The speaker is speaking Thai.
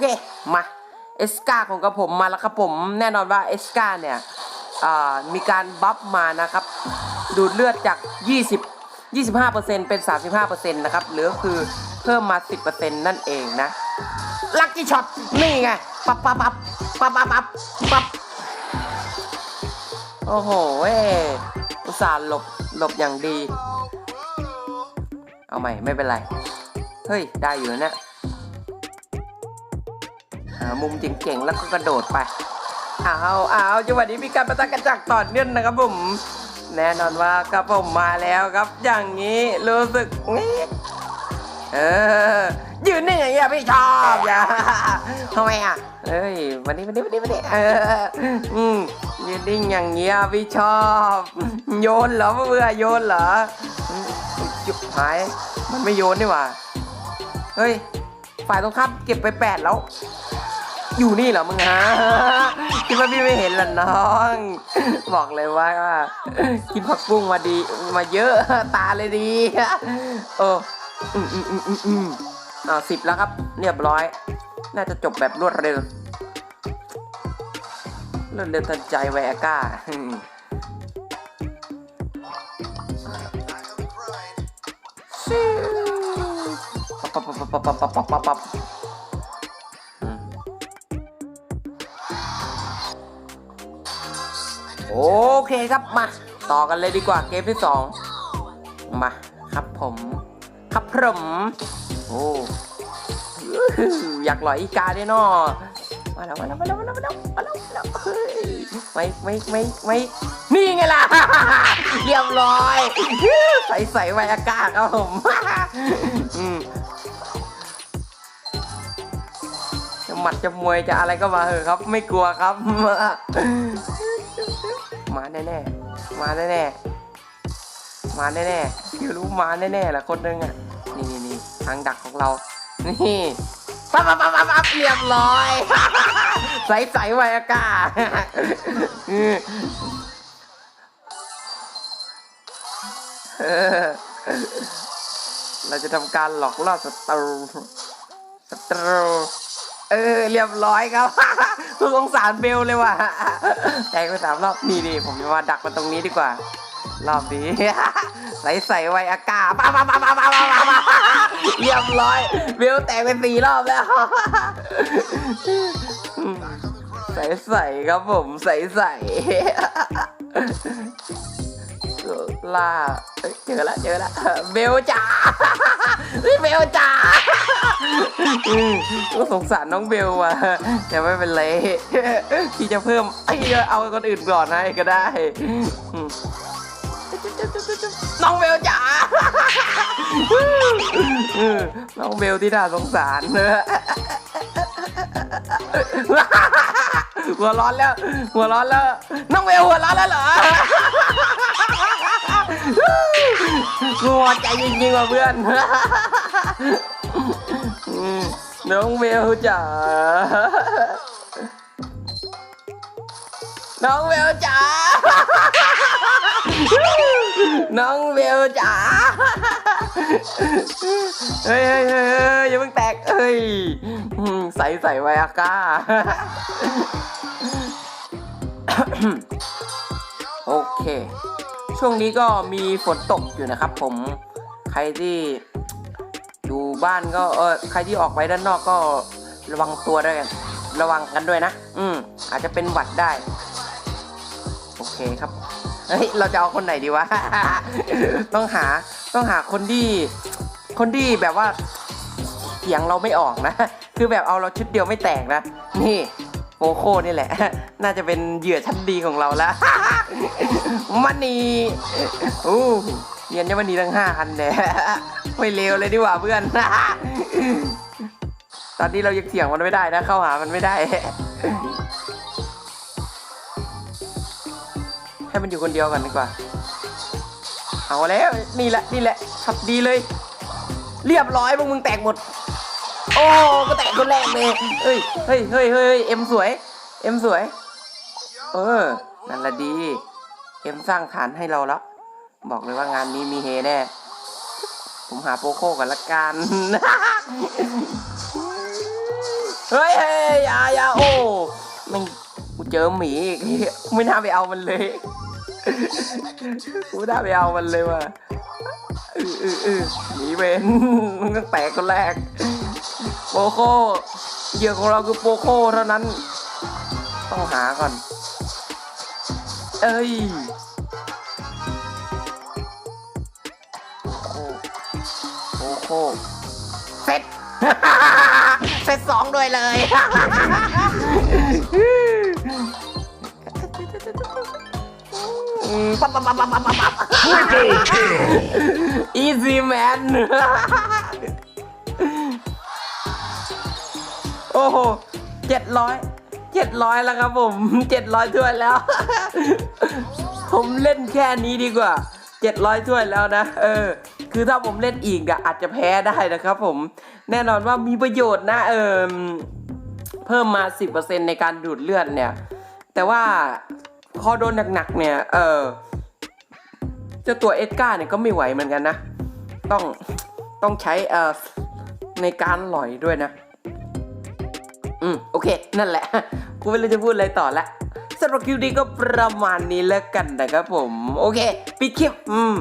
เค มาเอสกาของกระผมมาแล้วครับผมแน่นอนว่าเอสกาเนี่ยมีการบัฟมานะครับ ดูดเลือดจาก 20 25%เป็น 35%นะครับหรือคือเพิ่มมา 10%นั่นเองนะลัคกี้ช็อตนี่ไงปับปับปับปับปับปับปับโอ้โหเว้ยอุตส่าห์หลบหลบอย่างดี เอาใหม่ ไม่เป็นไร เฮ้ย ได้อยู่นะเนี่ย หามุมเจ๋งๆ แล้วก็กระโดดไปเอาเอาจังหวะนี้มีการประทะกันจากต่อเนื่องนะครับผม แน่นอนว่าครับผมมาแล้วครับ อย่างนี้รู้สึกงี้เออยืนนี่อย่างเงี้ยพี่ชอบอย่าทำไมอะเอ้ยวันนี้วันนี้วันนี้วันนี้เอออืมยืนนิ่งอย่างเงี้ยพี่ชอบ โยนเหรอเบื่อโยนเหรอจุดหายมันไม่โยนนี่หว่าเฮ้ยฝ่ายตรงข้ามเก็บไปแปดแล้ว อยู่นี่เหรอมึงฮะคิดว่าพี่ไม่เห็นหรอน้อง บอกเลยว่ากินผักบุ้งมาดีมาเยอะตาเลยดีเอออืมอืมอืมอืมอืมอ่าสิบแล้วครับ เรียบร้อย น่าจะจบแบบรวดเร็วรวดเร็วทันใจไวอาก้าอืมปับปับปับปับปับปับปับ โอเคครับมา ต่อกันเลยดีกว่าเกมที่สองมาครับผม ครับผมโอ้อื้อยากหลอยอีกาด้วยเนาะมาแล้วมาแล้วมาแล้วมาแล้วมาแล้วมาแล้วมาแล้วเฮ้ยไม่ไม่ไม่ไม่นี่ไงล่ะเรียบร้อยใส่ใส่ไวอากาศครับผมอืมจะหมัดจะมวยจะอะไรก็มาเถอะครับ ไม่กลัวครับ มาแน่ๆ มาแน่ๆ มาแน่ๆอยู่รู้มาแน่ๆแหละคนหนึงอะนี่นี่นี่ทางดักของเรา นี่ปั๊บปั๊บปั๊บปั๊บเรียบร้อยใสใสไวอากาศอืมเออเราจะทำการหลอกล่อศัตรูศัตรู เออเรียบร้อยครับคืองสาเบลเลยว่ะแตกไปสามรอบนี่ดิผมจะมาดักมันตรงนี้ดีกว่า รอบนี้ใส่ใส่ไวอากาศป้าป้าป้าป้าป้าป้าป้าเรียบร้อยเบลแตกไปสี่รอบแล้วใส่ใส่ครับผมใส่ใส่ ล่าเอ้ยเจอละเจอละเบลจ๋าเฮ้ยเบลจ๋าก็สงสารน้องเบลว่ะแต่ไม่เป็นไรที่จะเพิ่มไอ้เอาคนอื่นก่อนให้ก็ได้น้องเบลจ๋าน้องเบลที่น่าสงสารเนอะหัวร้อนแล้ว หัวร้อนแล้ว น้องเบลหัวร้อนแล้วเหรอ งัวใจจริงๆว่ะเพื่อนน้องเบลจ๋า น้องเบลจ๋า น้องเบลจ๋า เฮ้ยเฮ้ยเฮ้ยอย่าเพิ่งแตกเฮ้ย ใส่ใส่ไวอาก้า โอเค ช่วงนี้ก็มีฝนตกอยู่นะครับ ผมใครที่อยู่บ้านก็เออใครที่ออกไปด้านนอกก็ระวังตัวด้วยกันระวังกันด้วยนะ อืม อาจจะเป็นหวัดได้ โอเคครับ เฮ้ย เราจะเอาคนไหนดีวะ ต้องหา ต้องหาคนที่ คนที่แบบว่า เสียงเราไม่ออกนะ คือแบบเอาเราชุดเดียวไม่แตกนะ นี่โมโคนี่แหละ น่าจะเป็นเหยื่อชั้นดีของเราแล้ว มันนีอู้เรียนยังมันนีทั้งห้าอันเนี่ยไม่เลวเลยดีกว่าเพื่อนตอนนี้เรายังเถียงมันไม่ได้นะ เข้าหามันไม่ได้ ให้มันอยู่คนเดียวกันดีกว่า เอาแล้วนี่แหละนี่แหละขับดีเลย เรียบร้อยพวกมึงแตกหมด โอ้ก็แตกคนแรกเลยเฮ้ยเฮ้ยเฮ้ยเฮ้ยเอ็มสวย เอ็มสวย เออ นั่นละดี เอ็มสร้างฐานให้เราแล้วบอกเลยว่างานนี้มีเฮแน่ ผมหาโปโคกันละกัน เฮ้ยเฮ้ยอย่ายาโอ้ไม่งกูเจอหมีอีกไม่น่าไปเอามันเลย กูไม่น่าไปเอามันเลยว่ะหมีเวนมันก็แตกคนแรก โปโคเหยื่อของเราคือโปโคเท่านั้น ต้องหาก่อน เอ้ยโปโคเสร็จ เสร็จสองด้วยเลยอืมปั๊บปั๊บปั๊บปั๊บปั๊บปั๊บ Triple kill! easy man โอ้โหเจ็ดร้อย เจ็ดร้อยแล้วครับผมเจ็ดร้อยถ้วยแล้ว ผมเล่นแค่นี้ดีกว่าเจ็ดร้อยถ้วยแล้วนะ เออ คือถ้าผมเล่นอีกอะอาจจะแพ้ได้นะครับผมแน่นอนว่ามีประโยชน์นะเออเพิ่มมา 10%ในการดูดเลือดเนี่ย แต่ว่าพอโดนหนักๆเนี่ย เออเจ้าตัวเอ็ดการ์เนี่ยก็ไม่ไหวเหมือนกันนะ ต้องต้องใช้เอ่อในการหลอยด้วยนะ อืมโอเค นั่นแหละ กูไม่รู้จะพูดอะไรต่อละสำหรับคลิปนี้ก็ประมาณนี้แล้วกันนะครับผม โอเค ปิดคลิป อืม